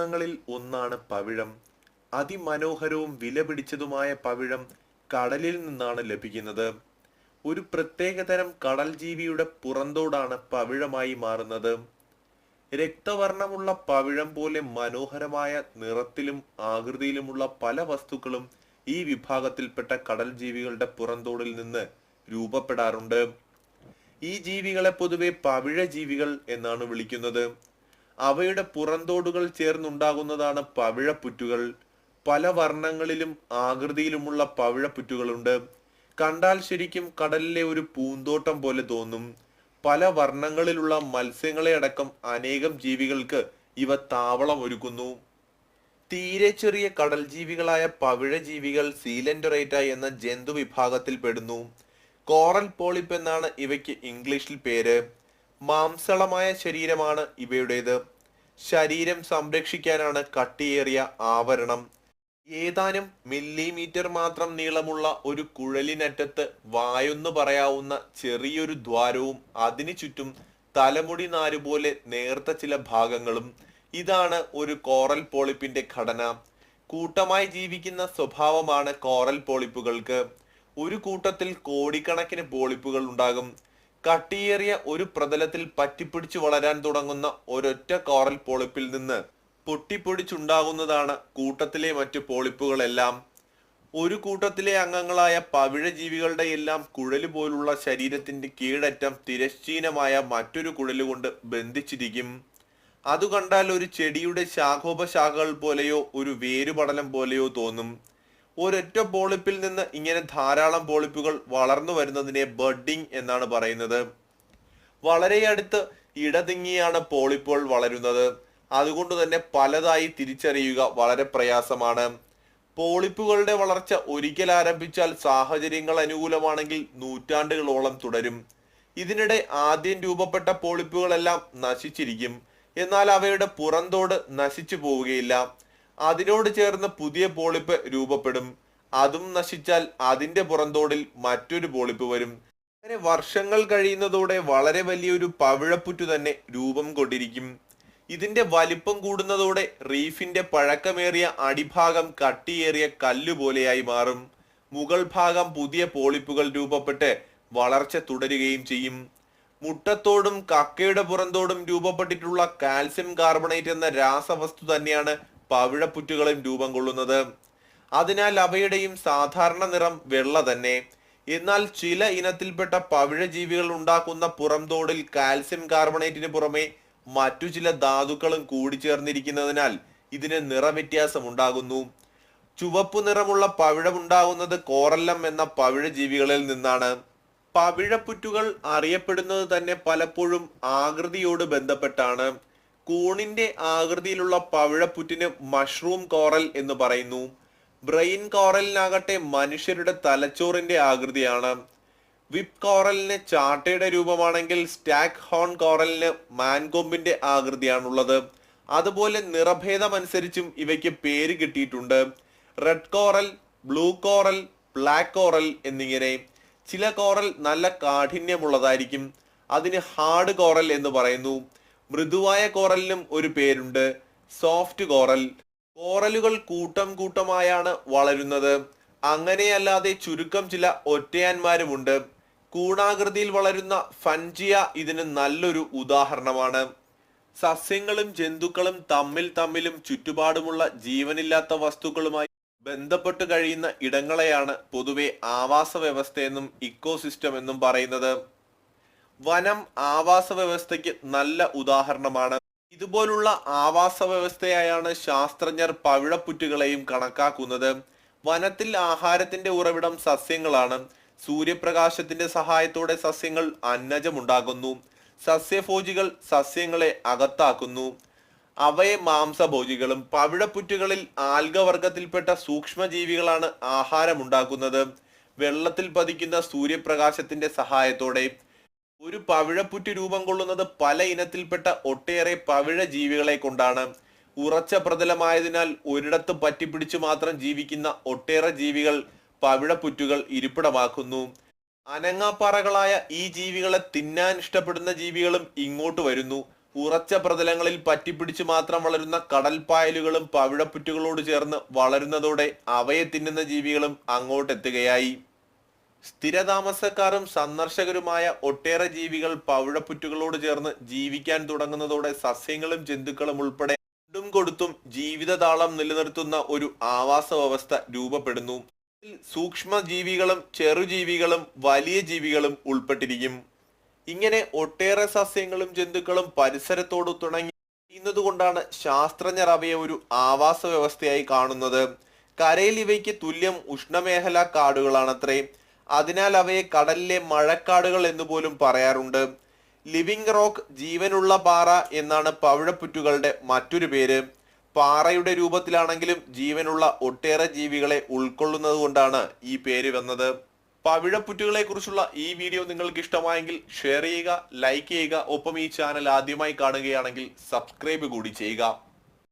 രത്നങ്ങളിൽ ഒന്നാണ് പവിഴം. അതിമനോഹരവും വിലപിടിച്ചതുമായ പവിഴം കടലിൽ നിന്നാണ് ലഭിക്കുന്നത്. ഒരു പ്രത്യേകതരം കടൽ ജീവിയുടെ പുറന്തോടാണ് പവിഴമായി മാറുന്നത്. രക്തവർണമുള്ള പവിഴം പോലെ മനോഹരമായ നിറത്തിലും ആകൃതിയിലുമുള്ള പല വസ്തുക്കളും ഈ വിഭാഗത്തിൽപ്പെട്ട കടൽ ജീവികളുടെ പുറന്തോടിൽ നിന്ന് രൂപപ്പെടാറുണ്ട്. ഈ ജീവികളെ പൊതുവെ പവിഴ ജീവികൾ എന്നാണ് വിളിക്കുന്നത്. അവയുടെ പുറന്തോടുകൾ ചേർന്നുണ്ടാകുന്നതാണ് പവിഴപ്പുറ്റുകൾ. പല വർണങ്ങളിലും ആകൃതിയിലുമുള്ള പവിഴപ്പുറ്റുകളുണ്ട്. കണ്ടാൽ ശരിക്കും കടലിലെ ഒരു പൂന്തോട്ടം പോലെ തോന്നും. പല വർണങ്ങളിലുള്ള മത്സ്യങ്ങളെ അടക്കം അനേകം ജീവികൾക്ക് ഇവ താവളം ഒരുക്കുന്നു. തീരെ ചെറിയ കടൽ ജീവികളായ പവിഴ ജീവികൾ സീലൻഡറേറ്റ എന്ന ജന്തു വിഭാഗത്തിൽ പെടുന്നു. കോറൽ പോളിപ്പ് എന്നാണ് ഇവയ്ക്ക് ഇംഗ്ലീഷിൽ പേര്. മാംസളമായ ശരീരമാണ് ഇവയുടേത്. ശരീരം സംരക്ഷിക്കാനാണ് കട്ടിയേറിയ ആവരണം. ഏതാനും മില്ലിമീറ്റർ മാത്രം നീളമുള്ള ഒരു കുഴലിനറ്റത്ത് വായൊന്നു പറയാവുന്ന ചെറിയൊരു ദ്വാരവും അതിനു ചുറ്റും തലമുടി നാരുപോലെ നേർത്ത ചില ഭാഗങ്ങളും. ഇതാണ് ഒരു കോറൽ പോളിപ്പിന്റെ ഘടന. കൂട്ടമായി ജീവിക്കുന്ന സ്വഭാവമാണ് കോറൽ പോളിപ്പുകൾക്ക്. ഒരു കൂട്ടത്തിൽ കോടിക്കണക്കിന് പോളിപ്പുകൾ ഉണ്ടാകും. കട്ടിയേറിയ ഒരു പ്രതലത്തിൽ പറ്റിപ്പിടിച്ചു വളരാൻ തുടങ്ങുന്ന ഒരൊറ്റ കോറൽ പോളിപ്പിൽ നിന്ന് പൊട്ടിപ്പൊടിച്ചുണ്ടാകുന്നതാണ് കൂട്ടത്തിലെ മറ്റു പോളിപ്പുകളെല്ലാം. ഒരു കൂട്ടത്തിലെ അംഗങ്ങളായ പവിഴ ജീവികളുടെ എല്ലാം കുഴൽ പോലുള്ള ശരീരത്തിന്റെ കീഴറ്റം തിരശ്ചീനമായ മറ്റൊരു കുഴൽ കൊണ്ട് ബന്ധിച്ചിരിക്കും. അത് കണ്ടാൽ ഒരു ചെടിയുടെ ശാഖോപശാഖകൾ പോലെയോ ഒരു വേരുപടലം പോലെയോ തോന്നും. ഒരൊറ്റ പോളിപ്പിൽ നിന്ന് ഇങ്ങനെ ധാരാളം പോളിപ്പുകൾ വളർന്നു വരുന്നതിനെ ബഡിങ് എന്നാണ് പറയുന്നത്. വളരെ അടുത്ത് ഇടതിങ്ങിയാണ് പോളിപ്പുകൾ വളരുന്നത്. അതുകൊണ്ട് തന്നെ പലതായി തിരിച്ചറിയുക വളരെ പ്രയാസമാണ്. പോളിപ്പുകളുടെ വളർച്ച ഒരിക്കൽ ആരംഭിച്ചാൽ സാഹചര്യങ്ങൾ അനുകൂലമാണെങ്കിൽ നൂറ്റാണ്ടുകളോളം തുടരും. ഇതിനിടെ ആദ്യം രൂപപ്പെട്ട പോളിപ്പുകളെല്ലാം നശിച്ചിരിക്കും. എന്നാൽ അവയുടെ പുറന്തോട് നശിച്ചു പോവുകയില്ല. അതിനോട് ചേർന്ന് പുതിയ പോളിപ്പ് രൂപപ്പെടും. അതും നശിച്ചാൽ അതിന്റെ പുറന്തോടിൽ മറ്റൊരു പോളിപ്പ് വരും. അങ്ങനെ വർഷങ്ങൾ കഴിയുന്നതോടെ വളരെ വലിയൊരു പവിഴപ്പുറ്റു തന്നെ രൂപം കൊണ്ടിരിക്കും. ഇതിന്റെ വലിപ്പം കൂടുന്നതോടെ റീഫിന്റെ പഴക്കമേറിയ അടിഭാഗം കട്ടിയേറിയ കല്ലുപോലെയായി മാറും. മുകൾ ഭാഗം പുതിയ പോളിപ്പുകൾ രൂപപ്പെട്ട് വളർച്ച തുടരുകയും ചെയ്യും. മുട്ടത്തോടും കക്കയുടെ പുറന്തോടും രൂപപ്പെട്ടിട്ടുള്ള കാൽസ്യം കാർബണേറ്റ് എന്ന രാസവസ്തു തന്നെയാണ് പവിഴപ്പുറ്റുകളും രൂപം കൊള്ളുന്നത്. അതിനാൽ അവയുടെയും സാധാരണ നിറം വെള്ള തന്നെ. എന്നാൽ ചില ഇനത്തിൽപ്പെട്ട പവിഴ ജീവികൾ ഉണ്ടാക്കുന്ന പുറംതോടിൽ കാൽസ്യം കാർബണേറ്റിന് പുറമെ മറ്റു ചില ധാതുക്കളും കൂടിച്ചേർന്നിരിക്കുന്നതിനാൽ ഇതിന് നിറവ്യത്യാസം ഉണ്ടാകുന്നു. ചുവപ്പു നിറമുള്ള പവിഴമുണ്ടാകുന്നത് കോറല്ലം എന്ന പവിഴ ജീവികളിൽ നിന്നാണ്. പവിഴപ്പുറ്റുകൾ അറിയപ്പെടുന്നത് തന്നെ പലപ്പോഴും ആകൃതിയോട് ബന്ധപ്പെട്ടാണ്. കൂണിന്റെ ആകൃതിയിലുള്ള പവിഴപ്പുറ്റിന് മഷ്റൂം കോറൽ എന്ന് പറയുന്നു. ബ്രെയിൻ കോറലിനാകട്ടെ മനുഷ്യരുടെ തലച്ചോറിന്റെ ആകൃതിയാണ്. വിപ് കോറലിന് ചാട്ടയുടെ രൂപമാണെങ്കിൽ സ്റ്റാക്ക് ഹോൺ കോറലിന് മാൻകൊമ്പിന്റെ ആകൃതിയാണുള്ളത്. അതുപോലെ നിറഭേദമനുസരിച്ചും ഇവയ്ക്ക് പേര് കിട്ടിയിട്ടുണ്ട്. Red coral blue coral black coral എന്നിങ്ങനെ. ചില കോറൽ നല്ല കാഠിന്യമുള്ളതായിരിക്കും. അതിന് ഹാർഡ് കോറൽ എന്ന് പറയുന്നു. മൃദുവായ കോറലിനും ഒരു പേരുണ്ട്. Soft coral. കോറലുകൾ കൂട്ടം കൂട്ടമായാണ് വളരുന്നത്. അങ്ങനെയല്ലാതെ ചുരുക്കം ചില ഒറ്റയാന്മാരുമുണ്ട്. കൂണാകൃതിയിൽ വളരുന്ന ഫൻജിയ ഇതിന് നല്ലൊരു ഉദാഹരണമാണ്. സസ്യങ്ങളും ജന്തുക്കളും തമ്മിൽ തമ്മിലും ചുറ്റുപാടുമുള്ള ജീവനില്ലാത്ത വസ്തുക്കളുമായി ബന്ധപ്പെട്ട് കഴിയുന്ന ഇടങ്ങളെയാണ് പൊതുവെ ആവാസ വ്യവസ്ഥയെന്നും ഇക്കോസിസ്റ്റം എന്നും പറയുന്നത്. വനം ആവാസ വ്യവസ്ഥയ്ക്ക് നല്ല ഉദാഹരണമാണ്. ഇതുപോലുള്ള ആവാസ വ്യവസ്ഥയായാണ് ശാസ്ത്രജ്ഞർ പവിഴപ്പുറ്റുകളെയും കണക്കാക്കുന്നത്. വനത്തിൽ ആഹാരത്തിന്റെ ഉറവിടം സസ്യങ്ങളാണ്. സൂര്യപ്രകാശത്തിന്റെ സഹായത്തോടെ സസ്യങ്ങൾ അന്നജമുണ്ടാകുന്നു. സസ്യഭോജികൾ സസ്യങ്ങളെ അകത്താക്കുന്നു. അവയെ മാംസഭോജികളും പവിഴപ്പുറ്റുകളിൽ ആൽഗവർഗത്തിൽപ്പെട്ട സൂക്ഷ്മജീവികളാണ് ആഹാരമുണ്ടാക്കുന്നത്. വെള്ളത്തിൽ പതിക്കുന്ന സൂര്യപ്രകാശത്തിന്റെ സഹായത്തോടെ ഒരു പവിഴപ്പുറ്റ് രൂപം കൊള്ളുന്നത് പല ഇനത്തിൽപ്പെട്ട ഒട്ടേറെ പവിഴ ജീവികളെ കൊണ്ടാണ്. ഉറച്ച പ്രതലമായതിനാൽ ഒരിടത്ത് പറ്റിപ്പിടിച്ചു മാത്രം ജീവിക്കുന്ന ഒട്ടേറെ ജീവികൾ പവിഴപ്പുറ്റുകൾ ഇരിപ്പിടമാക്കുന്നു. അനങ്ങാപ്പാറകളായ ഈ ജീവികളെ തിന്നാൻ ഇഷ്ടപ്പെടുന്ന ജീവികളും ഇങ്ങോട്ട് വരുന്നു. ഉറച്ച പ്രതലങ്ങളിൽ പറ്റിപ്പിടിച്ച് മാത്രം വളരുന്ന കടൽപ്പായലുകളും പവിഴപ്പുറ്റുകളോട് ചേർന്ന് വളരുന്നതോടെ അവയെ തിന്നുന്ന ജീവികളും അങ്ങോട്ടെത്തുകയായി. സ്ഥിരതാമസക്കാരും സന്ദർശകരുമായ ഒട്ടേറെ ജീവികൾ പവിഴപ്പുറ്റുകളോട് ചേർന്ന് ജീവിക്കാൻ തുടങ്ങുന്നതോടെ സസ്യങ്ങളും ജന്തുക്കളും ഉൾപ്പെടെ രണ്ടും കൊടുത്തും ജീവിതതാളം നിലനിർത്തുന്ന ഒരു ആവാസ വ്യവസ്ഥ രൂപപ്പെടുന്നു. സൂക്ഷ്മ ജീവികളും ചെറുജീവികളും വലിയ ജീവികളും ഉൾപ്പെട്ടിരിക്കും. ഇങ്ങനെ ഒട്ടേറെ സസ്യങ്ങളും ജന്തുക്കളും പരിസരത്തോട് തുടങ്ങി കൊണ്ടാണ് ശാസ്ത്രജ്ഞർ അവയെ ഒരു ആവാസ വ്യവസ്ഥയായി കാണുന്നത്. കരയിൽ ഇവയ്ക്ക് തുല്യം ഉഷ്ണമേഖലാ കാടുകളാണത്രേ. അതിനാൽ അവയെ കടലിലെ മഴക്കാടുകൾ എന്ന് പോലും പറയാറുണ്ട്. ലിവിംഗ് റോക്ക് ജീവനുള്ള പാറ എന്നാണ് പവിഴപ്പുറ്റുകളുടെ മറ്റൊരു പേര്. പാറയുടെ രൂപത്തിലാണെങ്കിലും ജീവനുള്ള ഒട്ടേറെ ജീവികളെ ഉൾക്കൊള്ളുന്നത് കൊണ്ടാണ് ഈ പേര് വന്നത്. പവിഴപ്പുറ്റുകളെ കുറിച്ചുള്ള ഈ വീഡിയോ നിങ്ങൾക്ക് ഇഷ്ടമായെങ്കിൽ ഷെയർ ചെയ്യുക ലൈക്ക് ചെയ്യുക. ഒപ്പം ഈ ചാനൽ ആദ്യമായി കാണുകയാണെങ്കിൽ സബ്സ്ക്രൈബ് കൂടി ചെയ്യുക.